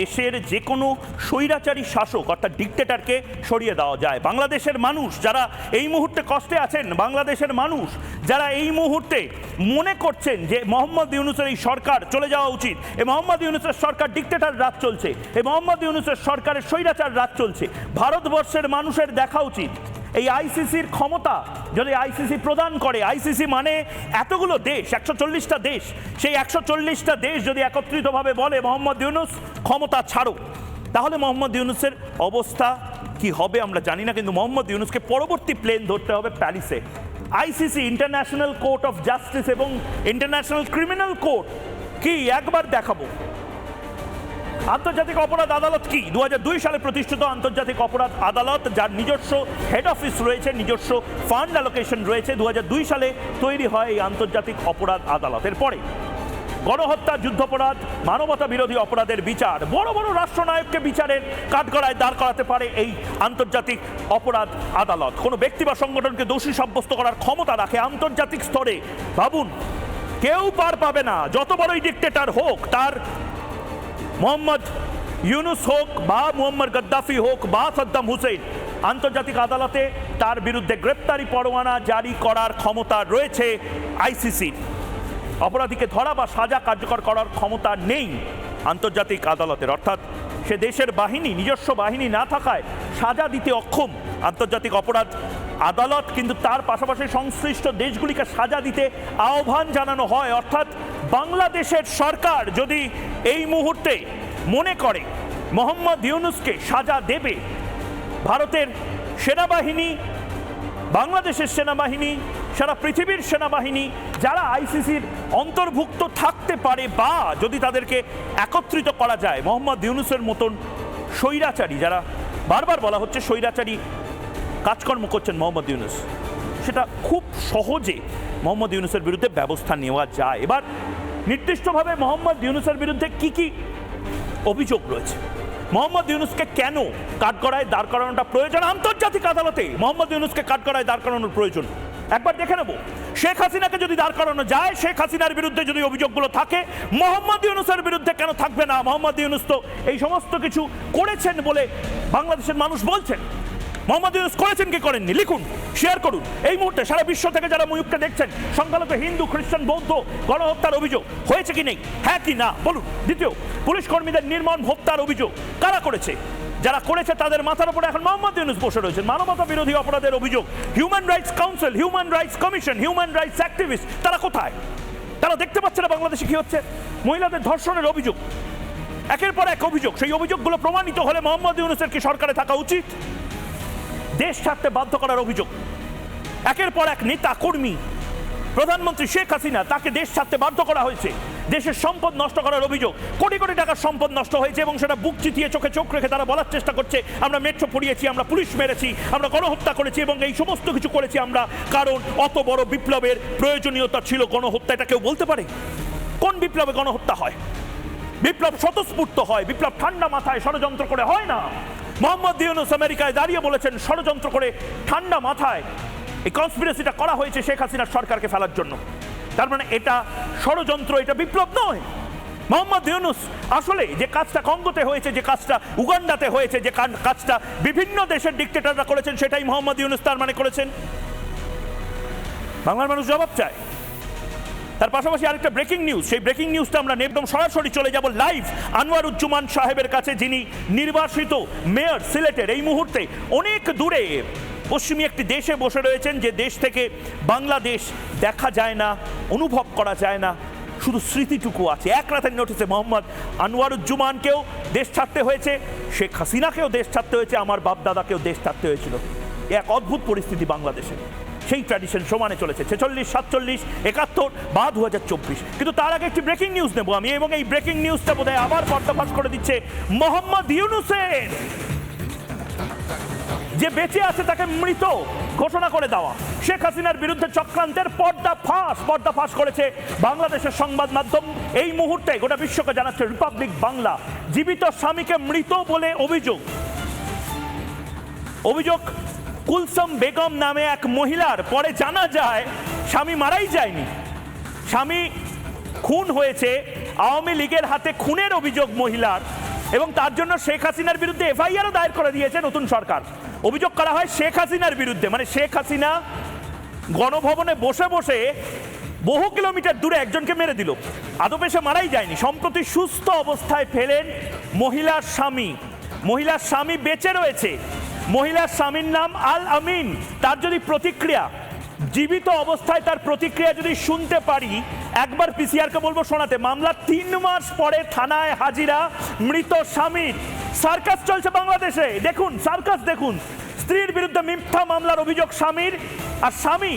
দেশের যে কোনো স্বৈরাচারী শাসক, অর্থাৎ ডিকটেটরকে সরিয়ে দেওয়া যায়। বাংলাদেশের মানুষ যারা এই মুহূর্তে কষ্টে আছেন, বাংলাদেশের মানুষ যারা এই মুহূর্তে মনে করছেন যে মোহাম্মদ ইউনুসের এই সরকার চলে যাওয়া উচিত এই মোহাম্মদ ইউনুসের সরকার ডিকটেটর রাজ চলছে এই মোহাম্মদ ইউনুসের সরকারের স্বৈরাচার রাজ চলছে, ভারতবর্ষের মানুষের দেখা উচিত। এই আইসিসির ক্ষমতা যদি আইসিসি প্রদান করে, আইসিসি মানে এতগুলো দেশ, একশো চল্লিশটা দেশ। সেই একশো চল্লিশটা দেশ যদি একত্রিতভাবে বলে, মোহাম্মদ ইউনুস, ক্ষমতা ছাড়ো তাহলে মোহাম্মদ ইউনুসের অবস্থা কি হবে আমরা জানি না, কিন্তু মোহাম্মদ ইউনুসকে পরবর্তী প্লেন ধরতে হবে প্যারিসে। ICC international court of justice এবং ইন্টারন্যাশনাল ক্রিমিনাল কোর্ট কি? একবার দেখাবো। আন্তর্জাতিক অপরাধ আদালত কি? দুহাজার দুই সালে প্রতিষ্ঠিত আন্তর্জাতিক অপরাধ আদালত, যার নিজস্ব হেড অফিস রয়েছে, নিজস্ব ফান্ড অ্যালোকেশন রয়েছে, দুহাজার দুই সালে তৈরি হয় এই আন্তর্জাতিক অপরাধ আদালতের পরে গণহত্যা, যুদ্ধাপরাধ, মানবতা বিরোধী অপরাধের বিচার। বড় বড় রাষ্ট্রনায়ককে বিচারের কাঠগড়ায় দাঁড় করাতে পারে এই আন্তর্জাতিক অপরাধ আদালত। কোনো ব্যক্তি বা সংগঠনকে দোষী সাব্যস্ত করার ক্ষমতা রাখে আন্তর্জাতিক স্তরে। ভাবুন, কেউ পার পাবে না। যত বড়ই ডিকটেটার হোক, তার মোহাম্মদ ইউনুস হোক বা মোহাম্মদ গদ্দাফি হোক বা সাদ্দাম হুসেন আন্তর্জাতিক আদালতে তার বিরুদ্ধে গ্রেপ্তারি পরোয়ানা জারি করার ক্ষমতা রয়েছে আইসিসির। অপরাধীকে ধরা বা সাজা কার্যকর করার ক্ষমতা নেই আন্তর্জাতিক আদালতের। অর্থাৎ সে দেশের বাহিনী, নিজস্ব বাহিনী না থাকায় সাজা দিতে অক্ষম আন্তর্জাতিক অপরাধ। আদালত কিন্তু তার পাশাপাশি সংশ্লিষ্ট দেশগুলিকে সাজা দিতে আহ্বান জানানো হয়। অর্থাৎ বাংলাদেশের সরকার যদি এই মুহূর্তে মনে করে, মোহাম্মদ ইউনুসকে সাজা দেবে, ভারতের সেনাবাহিনী, বাংলাদেশের সেনাবাহিনী, সারা পৃথিবীর সেনাবাহিনী, যারা আইসিসির অন্তর্ভুক্ত থাকতে পারে বা যদি তাদেরকে একত্রিত করা যায়, মোহাম্মদ ইউনুসের মতন স্বৈরাচারী, যারা বারবার বলা হচ্ছে স্বৈরাচারী কাজকর্ম করছেন মোহাম্মদ ইউনুস, সেটা খুব সহজে মোহাম্মদ ইউনুসের বিরুদ্ধে ব্যবস্থা নেওয়া যায়। এবার নির্দিষ্টভাবে মোহাম্মদ ইউনুসের বিরুদ্ধে কি কি অভিযোগ রয়েছে? মোহাম্মদ ইউনুসকে কেন কাঠগড়ায় দাঁড় করানোটা প্রয়োজন? আন্তর্জাতিক আদালতে মোহাম্মদ ইউনুসকে কাঠগড়ায় দাঁড় করানোর প্রয়োজন। একবার দেখে নেব। শেখ হাসিনাকে যদি দাঁড় করানো যায়, শেখ হাসিনার বিরুদ্ধে যদি অভিযোগগুলো থাকে, মোহাম্মদ ইউনুসের বিরুদ্ধে কেন থাকবে না? মোহাম্মদ ইউনুস তো এই সমস্ত কিছু করেছেন বলে বাংলাদেশের মানুষ বলছেন। মোহাম্মদ ইউনুস করেছেন কি করেননি? লিখুন শেয়ার করুন। এই মুহূর্তে সারা বিশ্ব থেকে যারা ময়ূককে দেখছেন, সংখ্যালঘু, হিন্দু, খ্রিস্টান, বৌদ্ধ গণহত্যার অভিযোগ, হয়েছে কি নেই? হ্যাঁ কি না? বলুন। দ্বিতীয়, পুলিশ কর্মীদের নির্মম হত্যার অভিযোগ, কারা করেছে? যারা করেছে তাদের মাথার উপরে এখন মোহাম্মদ ইউনুস বসে রয়েছেন। মানবতা বিরোধী অপরাধের অভিযোগ human rights council human rights commission human rights activist তারা কোথায়? তারা দেখতে পাচ্ছে না বাংলাদেশে কি হচ্ছে? মহিলাদের ধর্ষণের অভিযোগ, একের পর এক অভিযোগ। সেই অভিযোগগুলো প্রমাণিত হলে মোহাম্মদ ইউনুসের কি সরকারে থাকা উচিত? দেশ ছাড়তে বাধ্য করার অভিযোগ। একের পর এক নেতা, কর্মী, প্রধানমন্ত্রী শেখ হাসিনা তাকে দেশ ছাড়তে বাধ্য করা হয়েছে। দেশের সম্পদ নষ্ট করার অভিযোগ, কোটি কোটি টাকার সম্পদ নষ্ট হয়েছে এবং সেটা বুক চিতিয়ে চোখে চোখ রেখে তারা বলার চেষ্টা করছে, আমরা মেট্রো পড়িয়েছি, আমরা পুলিশ মেরেছি, আমরা গণহত্যা করেছি এবং এই সমস্ত কিছু করেছি আমরা কারণ অত বড় বিপ্লবের প্রয়োজনীয়তা ছিল গণহত্যা, এটা কেউ বলতে পারে? কোন বিপ্লবে গণহত্যা হয়? বিপ্লব স্বতঃস্ফূর্ত হয়, বিপ্লব ঠান্ডা মাথায় ষড়যন্ত্র করে হয় না। মোহাম্মদ ইউনুস আমেরিকায় দাঁড়িয়ে বলেছেন, ষড়যন্ত্র করে ঠান্ডা মাথায় এই কনস্পিরেসিটা করা হয়েছে শেখ হাসিনার সরকারকে ফেলার জন্য। তার মানে এটা ষড়যন্ত্র, এটা বিপ্লব নয়। মোহাম্মদ ইউনুস আসলে যে কাজটা কঙ্গোতে হয়েছে, যে কাজটা উগান্ডাতে হয়েছে, যে কাজটা বিভিন্ন দেশের ডিক্টেটররা করেছেন, সেটাই মোহাম্মদ ইউনুস তার মানে করেছেন। বাংলার মানুষ জবাব চায়। তার পাশাপাশি আরেকটা ব্রেকিং নিউজ সেই ব্রেকিং নিউজটা আমরা একদম সরাসরি চলে যাব লাইভ আনোয়ারুজ্জামান সাহেবের কাছে, যিনি নির্বাসিত মেয়র সিলেটের এই মুহূর্তে অনেক দূরে, পশ্চিমী একটি দেশে বসে রয়েছেন, যে দেশ থেকে বাংলাদেশ দেখা যায় না, অনুভব করা যায় না। শুধু স্মৃতিটুকু আছে। এক রাতের নোটিসে মোহাম্মদ আনোয়ারুজ্জামানকেও দেশ ছাড়তে হয়েছে, শেখ হাসিনাকেও দেশ ছাড়তে হয়েছে, আমার বাপ দাদাকেও দেশ ছাড়তে হয়েছিল। এক অদ্ভুত পরিস্থিতি বাংলাদেশে। সেই ট্র্যাডিশন সমানে চলেছে। ছেচল্লিশ, সাতচল্লিশ, একাত্তর বা দু হাজার চব্বিশ। কিন্তু তার আগে একটি ব্রেকিং নিউজ নেব আমি এবং এই ব্রেকিং নিউজটা বোধহয় আবার পর্দাফাশ করে দিচ্ছে মোহাম্মদ ইউনুসের। যে বেঁচে আছে তাকে মৃত ঘোষণা করে দেওয়া। শেখ হাসিনার বিরুদ্ধে চক্রান্তের পর্দা ফাঁস পর্দা ফাঁস করেছে বাংলাদেশের সংবাদ মাধ্যম। এই মুহূর্তে গোটা বিশ্বকে জানাচ্ছে রিপাবলিক বাংলা জীবিত স্বামীকে মৃত বলে অভিযোগ। অভিযোগ কুলসম বেগম নামে এক মহিলার পরে জানা যায়, স্বামী মারাই যায়নি। স্বামী খুন হয়েছে আওয়ামী লীগের হাতে খুনের অভিযোগ মহিলার এবং তার জন্য শেখ হাসিনার বিরুদ্ধে এফআইআরও দায়ের করে দিয়েছে নতুন সরকার। অভিযোগ করা হয় শেখ হাসিনার বিরুদ্ধে মানে শেখ হাসিনা গণভবনে বসে বসে বহু কিলোমিটার দূরে একজনকে মেরে দিল। আদপে সে মারাই যায়নি। সম্প্রতি সুস্থ অবস্থায় ফেলেন মহিলার স্বামী। মহিলার স্বামী বেঁচে রয়েছে। মহিলার স্বামীর নাম আল আমিন। তার যদি প্রতিক্রিয়া, জীবিত অবস্থায় তার প্রতিক্রিয়া যদি শুনতে পারি, একবার পিসিআরকে বলব শোনাতে, মামলা তিন মাস পরে থানায় হাজিরা মৃত স্বামীর। সার্কাস চলছে বাংলাদেশে। দেখুন, সার্কাস দেখুন। স্ত্রীর বিরুদ্ধে মিথ্যা মামলার অভিযোগ স্বামীর। আর স্বামী,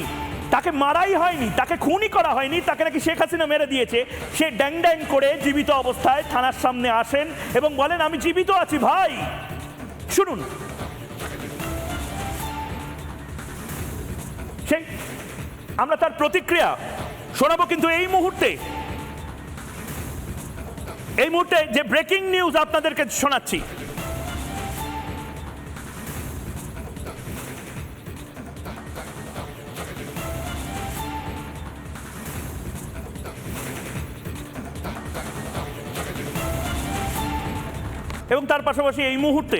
তাকে মারাই হয়নি, তাকে খুনই করা হয়নি, তাকে নাকি শেখ হাসিনা মেরে দিয়েছে। সে ড্যাং ড্যাং করে জীবিত অবস্থায় থানার সামনে আসেন এবং বলেন, আমি জীবিত আছি, ভাই। শুনুন সেই আমরা তার প্রতিক্রিয়া শোনাবো কিন্তু এই মুহূর্তে। এই মুহূর্তে যে ব্রেকিং নিউজ আপনাদেরকে শোনাচ্ছি। এবং তার পাশাপাশি এই মুহূর্তে